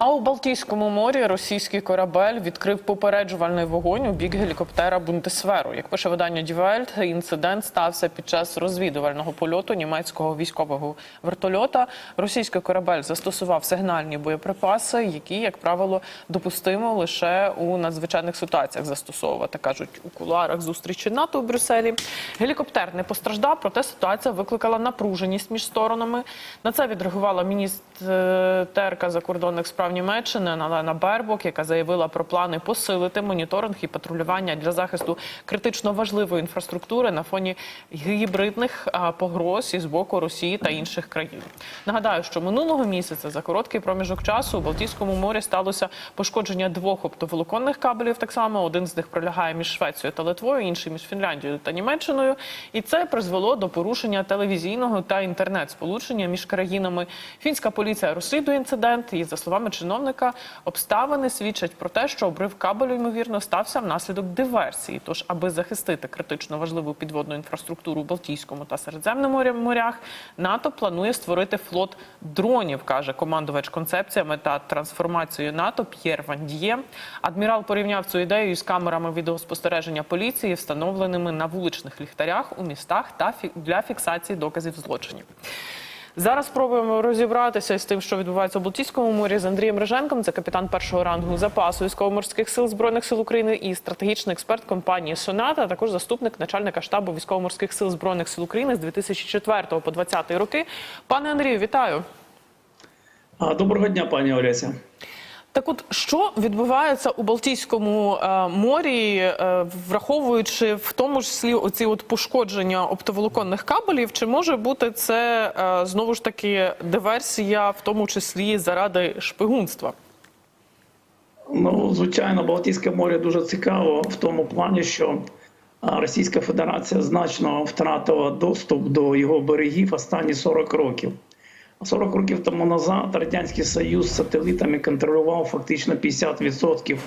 А у Балтійському морі російський корабель відкрив попереджувальний вогонь у бік гелікоптера Бундесверу. Як пише видання Welt, інцидент стався під час розвідувального польоту німецького військового вертольота. Російський корабель застосував сигнальні боєприпаси, які, як правило, допустимо лише у надзвичайних ситуаціях застосовувати, кажуть у кулуарах зустрічі НАТО у Брюсселі. Гелікоптер не постраждав, проте ситуація викликала напруженість між сторонами. На це відреагувала міністерка закордонних справ Німеччини Налена Бербок, яка заявила про плани посилити моніторинг і патрулювання для захисту критично важливої інфраструктури на фоні гібридних погроз із боку Росії та інших країн. Нагадаю, що минулого місяця за короткий проміжок часу у Балтійському морі сталося пошкодження двох оптоволоконних кабелів. Так само один з них пролягає між Швецією та Литвою, інший між Фінляндією та Німеччиною. І це призвело до порушення телевізійного та інтернет-сполучення між країнами. Фінська поліція розслідує інцидент. І за словами чиновника, обставини свідчать про те, що обрив кабелю ймовірно стався внаслідок диверсії. Тож, аби захистити критично важливу підводну інфраструктуру у Балтійському та Середземному морях, НАТО планує створити флот дронів, каже командувач концепціями та трансформацією НАТО П'єр Вандіє. Адмірал порівняв цю ідею із камерами відеоспостереження поліції, встановленими на вуличних ліхтарях у містах та для фіксації доказів злочинів. Зараз спробуємо розібратися з тим, що відбувається у Балтійському морі з Андрієм Реженком. Це капітан першого рангу запасу військово-морських сил збройних сил України і стратегічний експерт компанії Соната, а також заступник начальника штабу військово-морських сил збройних сил України з 2004 по 2020 роки. Пане Андрію, вітаю. Доброго дня, пані Олеся. Так, от що відбувається у Балтійському е, морі, е, враховуючи в тому числі оці от пошкодження оптоволоконних кабелів, чи може бути це е, знову ж таки диверсія, в тому числі заради шпигунства? Ну, звичайно, Балтійське море дуже цікаво в тому плані, що Російська Федерація значно втратила доступ до його берегів останні 40 років. 40 років тому назад Радянський Союз сателитами контролював фактично 50%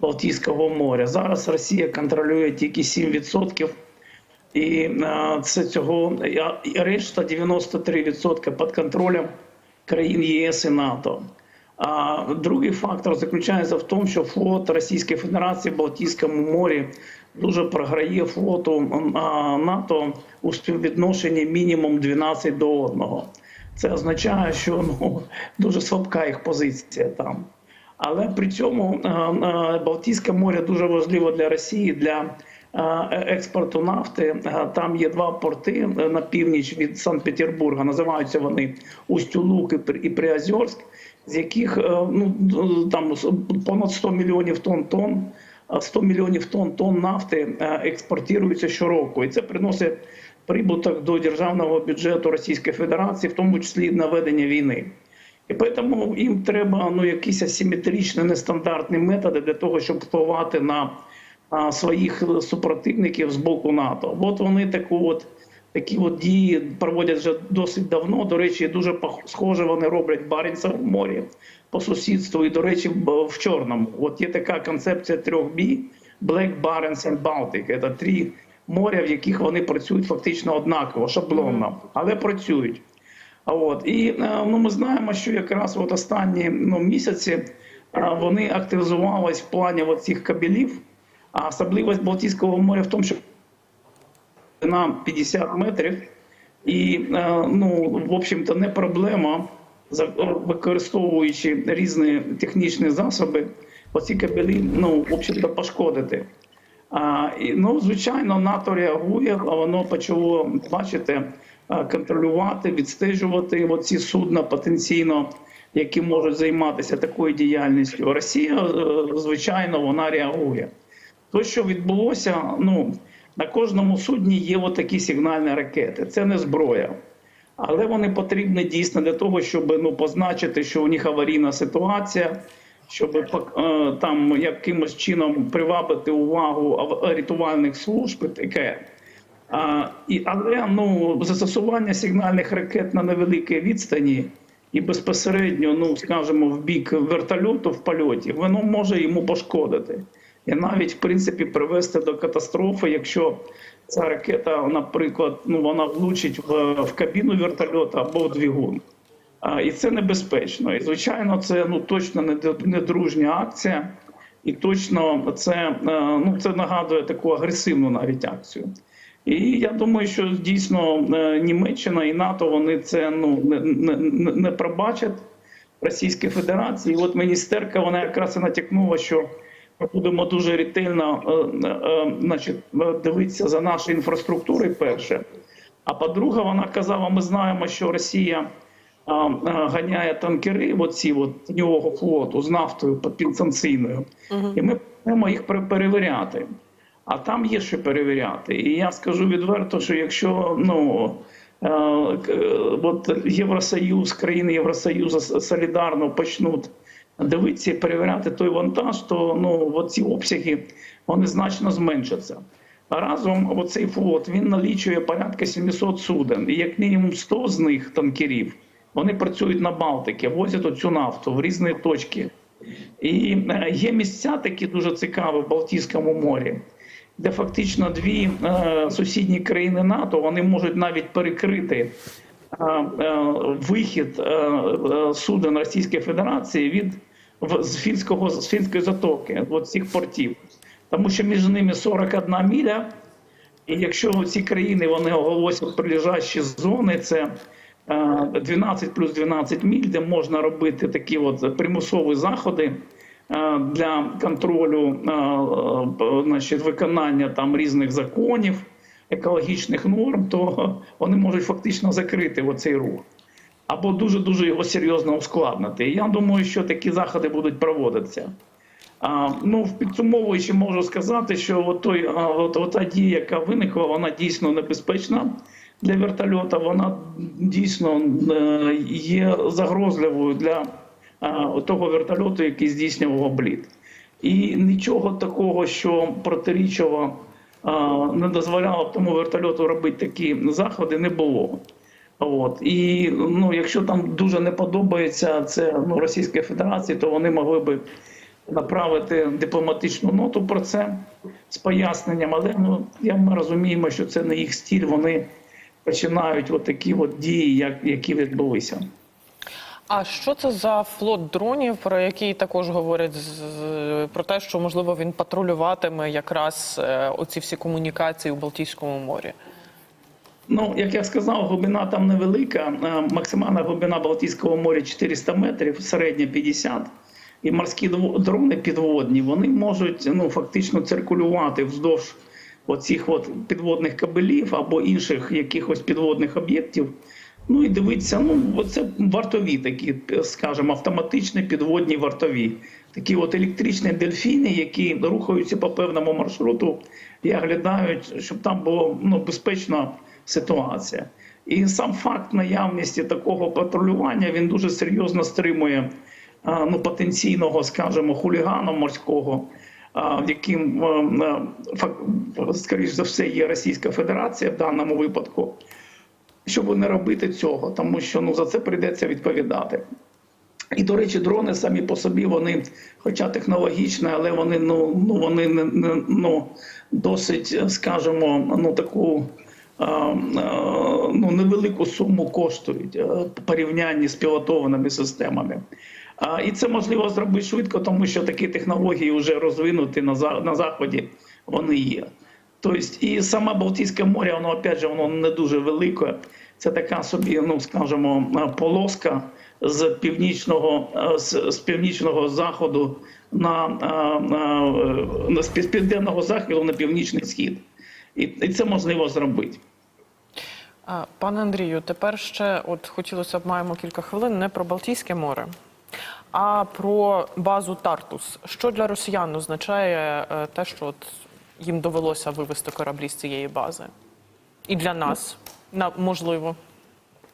Балтійського моря. Зараз Росія контролює тільки 7%. І е, це цього решта 93% під контролем країн ЄС і НАТО. А другий фактор заключається в тому, що флот Російської Федерації в Балтійському морі дуже програє флоту НАТО у співвідношенні мінімум 12 до 1. Це означає, що ну, дуже слабка їх позиція там. Але при цьому е, е, Балтійське море дуже важливо для Росії для е, експорту нафти. Там є два порти на північ від Санкт-Петербурга. Називаються вони Устюлук і При- і Приозерськ, з яких ну там понад 100 мільйонів тонн тонн. а 100 мільйонів тонн тонн нафти експортуються щороку, і це приносить прибуток до державного бюджету Російської Федерації, в тому числі на ведення війни. І тому їм треба ну, якісь асиметричні, нестандартні методи для того, щоб впливати на а, своїх супротивників з боку НАТО. От вони таку от, такі от дії проводять вже досить давно. До речі, дуже схоже вони роблять в морі по сусідству, і, до речі, в Чорному. От є така концепція трьох бі Black, Barents and Baltic. Це три моря, в яких вони працюють фактично однаково, шаблонно, але працюють. А От і е, ну ми знаємо, що якраз от останні ну, місяці е, вони активізувались в плані от цих кабелів. А особливість Балтійського моря в тому, що на 50 метрів, і е, ну, в общем-то, не проблема, використовуючи різні технічні засоби, оці кабелі ну, в общем-то, пошкодити. І, ну, звичайно, НАТО реагує, а воно почало, бачите, контролювати, відстежувати ці судна потенційно, які можуть займатися такою діяльністю. Росія, е, звичайно, вона реагує. То, що відбулося, ну на кожному судні є отакі сигнальні ракети. Це не зброя. Але вони потрібні дійсно для того, щоб ну, позначити, що у них аварійна ситуація, щоб пок- е, там якимось чином привабити увагу рятувальних служб і таке. Але ну, застосування сигнальних ракет на невеликій відстані і безпосередньо, ну скажімо, в бік вертольоту в польоті, воно може йому пошкодити. І навіть в принципі привести до катастрофи, якщо ця ракета, наприклад, ну вона влучить в, в кабіну вертольота або в двигун. І це небезпечно. І звичайно, це ну точно не дружня акція, і точно це, е, ну, це нагадує таку агресивну навіть акцію. І я думаю, що дійсно е, Німеччина і НАТО вони це ну не, не, не- пробачать Російській Федерації. І от міністерка вона якраз і натякнула, що ми будемо дуже ретельно е, значить, дивитися за нашою інфраструктурою. Перше. А по-друге, вона казала: ми знаємо, що Росія ганяє танкери, оці от тіньового флоту з нафтою підсанкційною, і ми будемо їх перевіряти. А там є що перевіряти. І я скажу відверто, що якщо ну е, е, от Євросоюз, країни Євросоюзу солідарно почнуть дивитися і перевіряти той вантаж, то ну ці обсяги вони значно зменшаться. Разом оцей флот він налічує порядка 700 суден, і як мінімум 100 з них танкерів вони працюють на Балтиці, возять оцю нафту в різні точки. І е, є місця такі дуже цікаві в Балтійському морі, де фактично дві е, сусідні країни НАТО вони можуть навіть перекрити е, вихід суден Російської Федерації від з фінського з фінської затоки, от цих портів, тому що між ними 41 міля. І якщо ці країни вони оголосять прилежащі зони, це 12 плюс 12 міль, де можна робити такі от примусові заходи е, для контролю е, е, значить, виконання там різних законів, екологічних норм, то вони можуть фактично закрити оцей рух. Або дуже дуже його серйозно ускладнити. Я думаю, що такі заходи будуть проводитися. А, ну, підсумовуючи, можу сказати, що от той, от, от та дія, яка виникла, вона дійсно небезпечна для вертольота. Вона дійсно е, є загрозливою для того вертольоту, який здійснював обліт. І нічого такого, що протирічило, а, не дозволяло тому вертольоту робити такі заходи, не було. От і ну, якщо там дуже не подобається це ну, Російської Федерації, то вони могли би направити дипломатичну ноту про це з поясненням. Але ну ми розуміємо, що це не їх стіль. Вони починають от такі от дії, як які відбулися. А що це за флот дронів, про який також говорять про те, що можливо він патрулюватиме якраз е, оці всі комунікації у Балтійському морі? Ну, як я сказав, глибина там невелика. Е, Максимальна глибина Балтійського моря 400 метрів, середня 50. І морські дрони підводні вони можуть ну, фактично циркулювати вздовж оцих от підводних кабелів або інших якихось підводних об'єктів. Ну і дивитися, ну це вартові такі, скажімо, автоматичні підводні вартові. Такі от електричні дельфіни, які рухаються по певному маршруту і оглядають, щоб там була ну, безпечна ситуація. І сам факт наявності такого патрулювання він дуже серйозно стримує ну, потенційного, скажімо, хулігана морського, яким, е, е, скоріш за все, є Російська Федерація в даному випадку, щоб не робити цього, тому що ну, за це прийдеться відповідати. І, до речі, дрони самі по собі, вони, хоча технологічні, але вони ну, ну, вони не, не, ну, досить, скажімо, ну, таку а, а, ну, невелику суму коштують а, в порівнянні з пілотованими системами. А, І це можливо зробити швидко, тому що такі технології вже розвинуті на, на Заході, вони є. Тобто, і саме Балтійське море, воно опять же, воно не дуже велике. Це така собі, ну скажімо, полоска з північного е, з, з північного заходу на, на, на, на з південного заходу на північний схід. І, і це можливо зробити. Пане Андрію, тепер ще от хотілося б маємо кілька хвилин не про Балтійське море, а про базу Тартус. Що для росіян означає е, те, що от їм довелося вивести кораблі з цієї бази? І для нас можливо.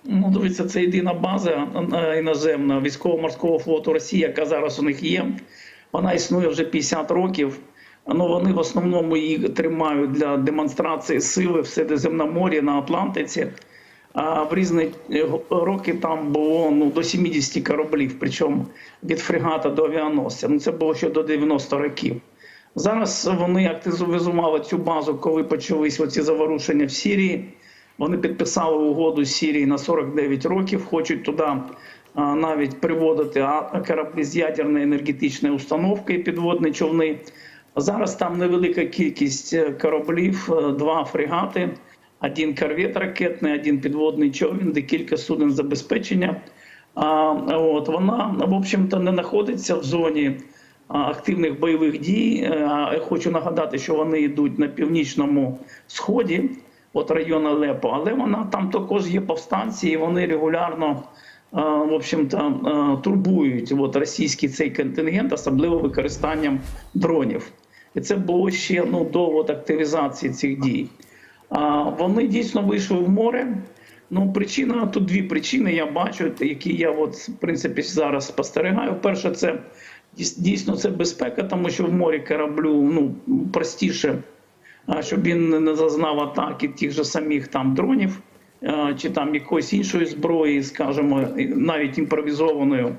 Ну, дивіться, це єдина база е, іноземна військово-морського флоту Росії, яка зараз у них є. Вона існує вже 50 років. Ну, вони в основному її тримають для демонстрації сили в Середземномор'ї на Атлантиці. А в різні е, роки там було ну, до 70 кораблів, причому від фрегата до авіаносця. Ну, це було ще до 90 років. Зараз вони активізували цю базу, коли почались оці заворушення в Сірії. Вони підписали угоду з Сірії на 49 років, хочуть туди а, навіть приводити кораблі з ядерної енергетичної установки, і підводні човни. Зараз там невелика кількість е, кораблів, е, два фрегати, один корвет ракетний, один підводний човен, де кілька суден забезпечення. А, от, вона, в общем-то, не знаходиться в зоні активних бойових дій. Е, Я хочу нагадати, що вони йдуть на північному сході, от району Лепо, але вона там також є повстанці, і вони регулярно. е, В общем-то, е, турбують от, російський цей контингент, особливо використанням дронів. І це було ще ну, до активізації цих дій. Вони дійсно вийшли в море. Ну, причина тут дві причини. Я бачу, які я от, в принципі зараз спостерігаю. Перше, це дійсно це безпека, тому що в морі кораблю ну, простіше, щоб він не зазнав атаки тих же самих там дронів чи там якоїсь іншої зброї, скажімо, навіть імпровізованою.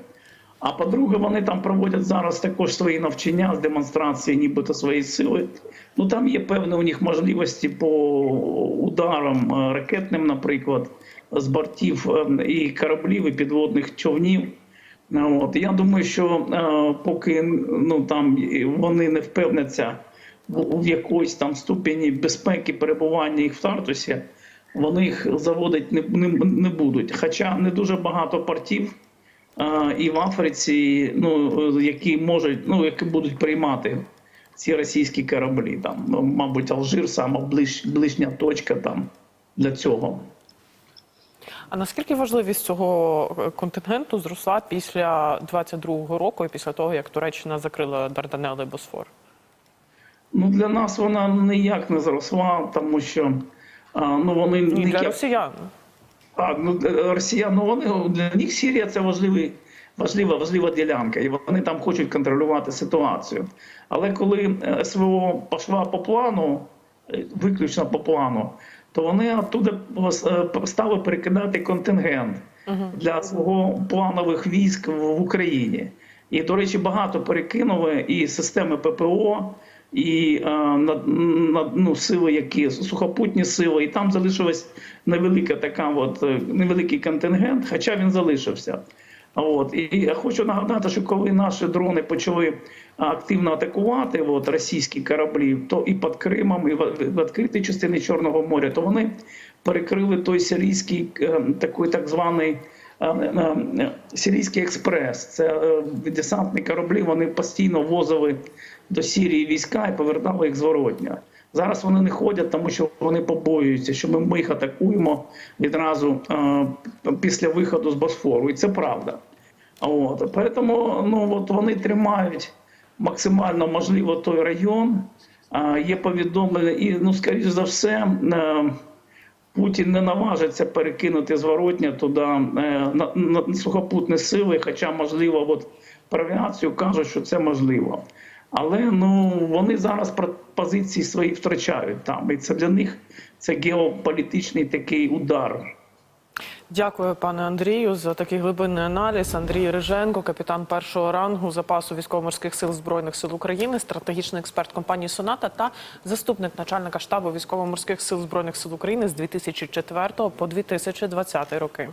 А по-друге, вони там проводять зараз також свої навчання з демонстрації, нібито своєї сили. Ну там є певні у них можливості по ударам е, ракетним, наприклад, з бортів е, і кораблів, і підводних човнів. Ну, От я думаю, що е, поки ну там вони не впевняться в, в якоїсь там ступені безпеки перебування їх в Тартусі, вони їх заводити не, не, не будуть. Хоча не дуже багато портів і в Африці, ну які можуть, ну які будуть приймати ці російські кораблі. Там, ну, мабуть, Алжир сама ближ, ближня точка там для цього. А наскільки важливість цього е, контингенту зросла після 22-го року і після того, як Туреччина закрила Дарданели і Босфор? Ну для нас вона ніяк не зросла, тому що а, ну вони І для ніяк- росіян. А, ну, росіян, ну вони для них Сирія це важливий, важлива, важлива ділянка, і вони там хочуть контролювати ситуацію. Але коли е, СВО пішла по плану, е, виключно по плану, то вони оттуда е, стали перекидати контингент для свого планових військ в в Україні. І, до речі, багато перекинули і системи ППО, і е, на, ну, сили, які сухопутні сили, і там залишилась невелика така, от е, невеликий контингент, хоча він залишився. От і я хочу нагадати, що коли наші дрони почали активно атакувати от, російські кораблі, то і під Кримом, і в відкритій частині Чорного моря, то вони перекрили той сирійський е, такий так званий е, е, Сирійський експрес. Це е, десантні кораблі. Вони постійно возили до Сирії війська і повертали їх зворотня. Зараз вони не ходять, тому що вони побоюються, що ми, їх атакуємо відразу е, після виходу з Босфору. І це правда. От. Тому ну, от вони тримають максимально можливо той район. А, Є повідомлення, і ну, скоріш за все, е, Путін не наважиться перекинути зворотня туди е, на, на сухопутні сили, хоча, можливо, от про авіацію кажуть, що це можливо. Але ну вони зараз позиції свої втрачають там, і це для них це геополітичний такий удар. Дякую, пане Андрію, за такий глибинний аналіз. Андрій Риженко, капітан першого рангу запасу військово-морських сил збройних сил України, стратегічний експерт компанії Соната та заступник начальника штабу військово-морських сил збройних сил України з 2004 по 2020 роки.